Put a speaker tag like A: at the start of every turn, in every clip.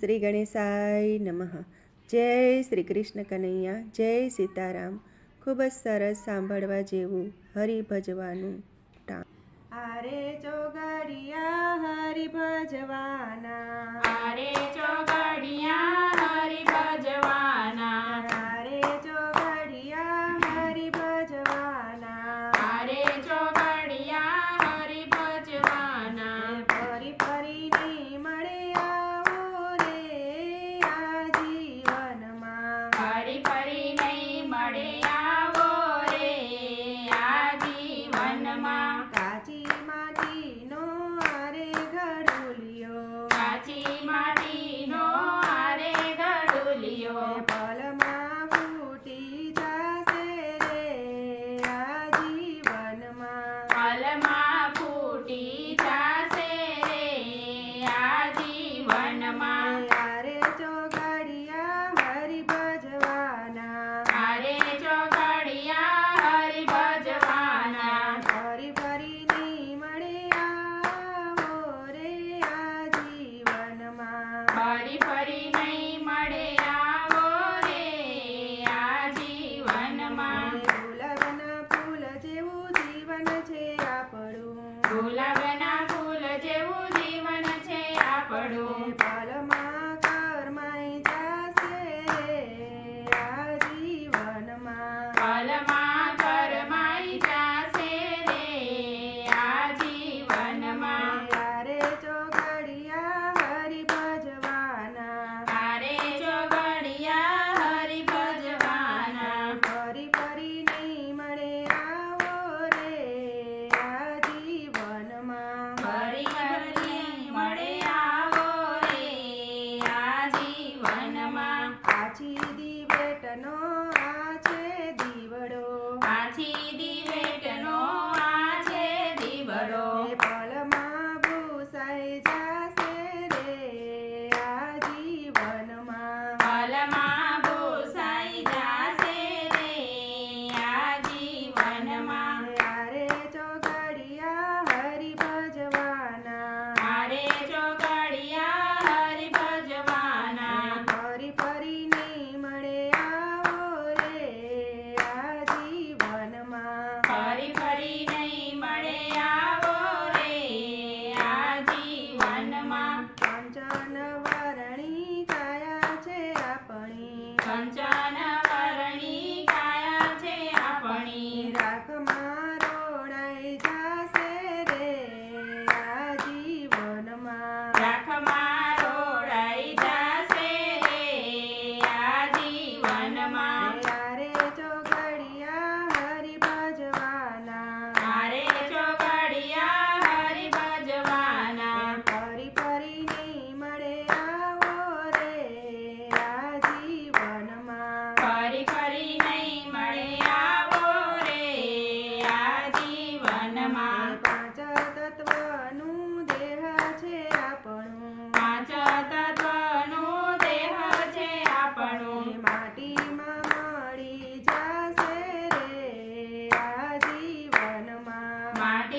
A: શ્રી ગણેશાય નમઃ. જય શ્રી કૃષ્ણ કનૈયા જય સીતારામ. ખૂબ જ સરસ સાંભળવા જેવું હરિ ભજવાનું આરે ચોગડિયા હરિ ભજવાના
B: આરે ચોગડિયા હરિ ભજવાના
A: આરે ચોગડિયા હરિ ભજવાના
B: આરે
A: ચોગ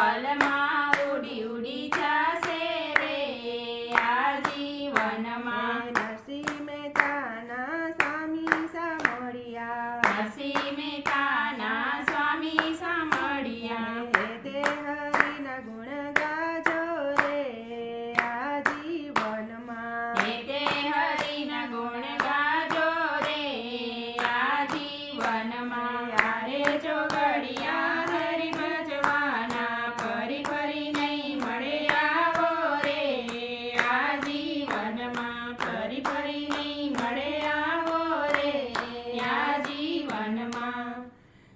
A: Olha,